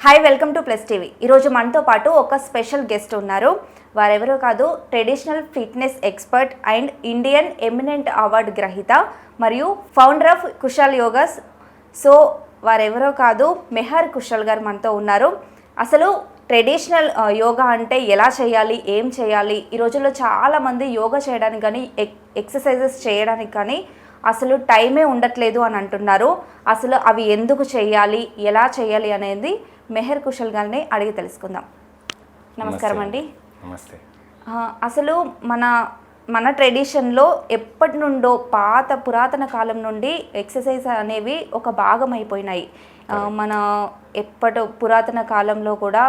Hi welcome to plus TV ఈరోజు మనతో పాటు ఒక స్పెషల్ గెస్ట్ ఉన్నారు. వారెవరో కాదు traditional fitness expert and Indian eminent award గ్రహీత మరియు founder of Kushal Yogas so వారెవరో కాదు మెహర్ కుషల్ గారు మనతో ఉన్నారు. అసలు ట్రెడిషనల్ uh, యోగా అంటే ఎలా చేయాలి ఏం చేయాలి? ఈ రోజుల్లో చాలామంది యోగా చేయడానికి కానీ ఎక్ ఎక్సర్సైజెస్ చేయడానికి కానీ అసలు టైమే ఉండట్లేదు అని అంటున్నారు. అసలు అవి ఎందుకు చేయాలి ఎలా చేయాలి అనేది మెహర్ కుషల్ గారిని అడిగి తెలుసుకుందాం. నమస్కారం అండి. నమస్తే. అసలు మన మన ట్రెడిషన్లో ఎప్పటి నుండో పాత పురాతన కాలం నుండి ఎక్సర్సైజ్ అనేవి ఒక భాగం అయిపోయినాయి మన ఎప్పటి పురాతన కాలంలో కూడా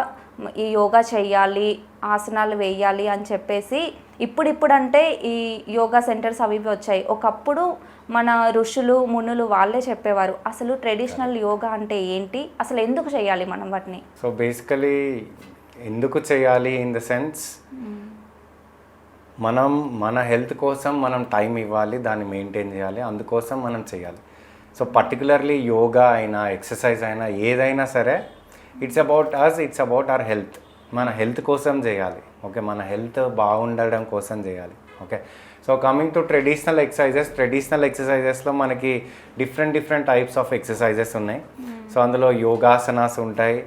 ఈ యోగా చేయాలి ఆసనాలు వేయాలి అని చెప్పేసి ఇప్పుడిప్పుడు అంటే ఈ యోగా సెంటర్స్ అవి వచ్చాయి. ఒకప్పుడు మన ఋషులు మునులు వాళ్ళే చెప్పేవారు అసలు ట్రెడిషనల్ యోగా అంటే ఏంటి? అసలు ఎందుకు చేయాలి మనం వాటిని? సో బేసికలీ ఎందుకు చేయాలి ఇన్ ద సెన్స్ మనం మన హెల్త్ కోసం మనం టైం ఇవ్వాలి దాన్ని మెయింటైన్ చేయాలి అందుకోసం మనం చేయాలి. సో పర్టికులర్లీ యోగా అయినా ఎక్సర్సైజ్ అయినా ఏదైనా సరే it's about us it's about our health మన హెల్త్ కోసం చేయాలి. ఓకే మన హెల్త్ బాగుండడం కోసం చేయాలి. Okay so coming to traditional exercises traditional ఎక్సర్సైజెస్లో మనకి different different types of exercises ఉన్నాయి. సో అందులో యోగాసనాస్ ఉంటాయి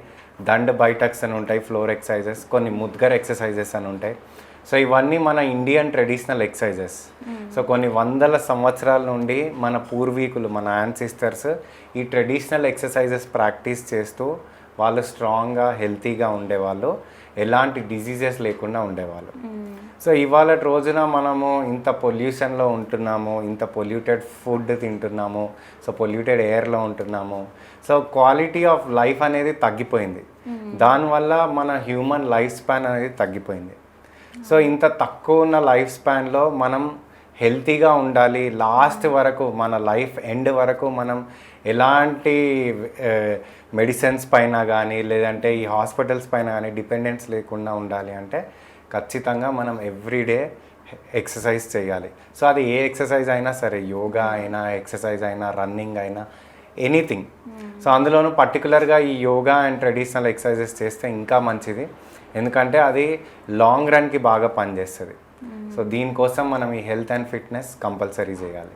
దండ్ బైటక్స్ అని ఉంటాయి ఫ్లోర్ ఎక్సర్సైజెస్ కొన్ని ముద్గర్ ఎక్సర్సైజెస్ అని ఉంటాయి. సో ఇవన్నీ మన ఇండియన్ ట్రెడిషనల్ ఎక్సర్సైజెస్ సో కొన్ని వందల సంవత్సరాల నుండి మన పూర్వీకులు మన యాన్సిస్టర్స్ ఈ ట్రెడిషనల్ ఎక్సర్సైజెస్ ప్రాక్టీస్ చేస్తూ వాళ్ళు స్ట్రాంగ్గా హెల్తీగా ఉండేవాళ్ళు. ఎలాంటి డిసీజెస్ లేకుండా ఉండేవాళ్ళు. సో ఇవాళ రోజున మనము ఇంత పొల్యూషన్లో ఉంటున్నాము ఇంత పొల్యూటెడ్ ఫుడ్ తింటున్నాము సో పొల్యూటెడ్ ఎయిర్లో ఉంటున్నాము. సో క్వాలిటీ ఆఫ్ లైఫ్ అనేది తగ్గిపోయింది. దానివల్ల మన హ్యూమన్ లైఫ్ స్పాన్ అనేది తగ్గిపోయింది. సో ఇంత తక్కువ ఉన్న లైఫ్ స్పాన్లో మనం హెల్తీగా ఉండాలి. లాస్ట్ వరకు మన లైఫ్ ఎండ్ వరకు మనం ఎలాంటి మెడిసిన్స్ పైన కానీ లేదంటే ఈ హాస్పిటల్స్ పైన కానీ డిపెండెన్స్ లేకుండా ఉండాలి అంటే ఖచ్చితంగా మనం ఎవ్రీడే ఎక్సర్సైజ్ చేయాలి. సో అది ఏ ఎక్సర్సైజ్ అయినా సరే యోగా అయినా ఎక్సర్సైజ్ అయినా రన్నింగ్ అయినా ఎనీథింగ్. సో అందులోనూ పర్టికులర్గా ఈ యోగా అండ్ ట్రెడిషనల్ ఎక్సర్సైజెస్ చేస్తే ఇంకా మంచిది. ఎందుకంటే అది లాంగ్ రన్కి బాగా పనిచేస్తుంది. సో దీనికోసం మనం ఈ హెల్త్ అండ్ ఫిట్నెస్ కంపల్సరీ చేయాలి.